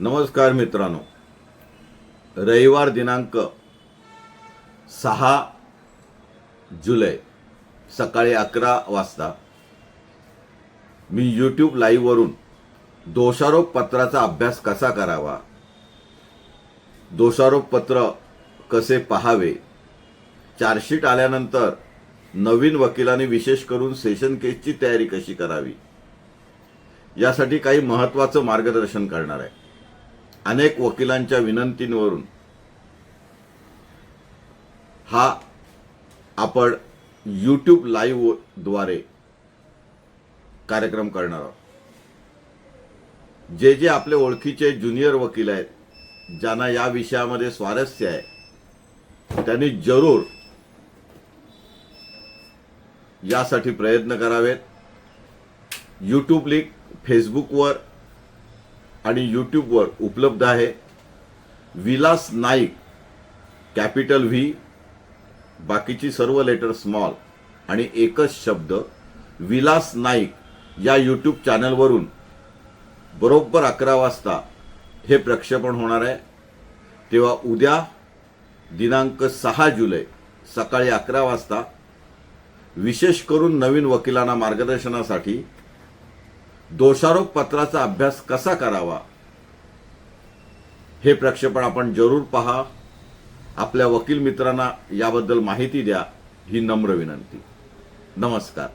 नमस्कार मित्रांनो. रविवार दिनांक सहा जुलै सकाळी अकरा वाजता मी यूट्यूब लाईव्हवरून दोषारोप पत्राचा अभ्यास कसा करावा? दोषारोप पत्र कसे पहावे? चार्जशीट आल्यानंतर नवीन वकिलाने विशेष करून सेशन केसची तयारी कशी करावी? यासाठी काही महत्त्वाचं मार्गदर्शन करणार आहे. अनेक वकिलांच्या विनंतींवरून हा आपण यूट्यूब लाईव्हद्वारे कार्यक्रम करणार आहोत. जे जे आपले ओळखीचे ज्युनियर वकील आहेत ज्यांना या विषयामध्ये स्वारस्य आहे त्यांनी जरूर यासाठी प्रयत्न करावेत. यूट्यूब लिंक फेसबुकवर आणि यूट्यूबवर उपलब्ध आहे. विलास नाईक कॅपिटल व्ही बाकीची सर्व लेटर स्मॉल आणि एकच शब्द विलास नाईक या यूट्यूब चॅनलवरून बरोबर अकरा वाजता हे प्रक्षेपण होणार आहे. तेव्हा उद्या दिनांक सहा जुलै सकाळी अकरा वाजता विशेष करून नवीन वकिलांना मार्गदर्शनासाठी दोषारोप पत्राचा अभ्यास कसा करावा? हे प्रक्षेपण आपण जरूर पहा. आपल्या वकील मित्रांना याबद्दल माहिती द्या ही नम्र विनंती. नमस्कार.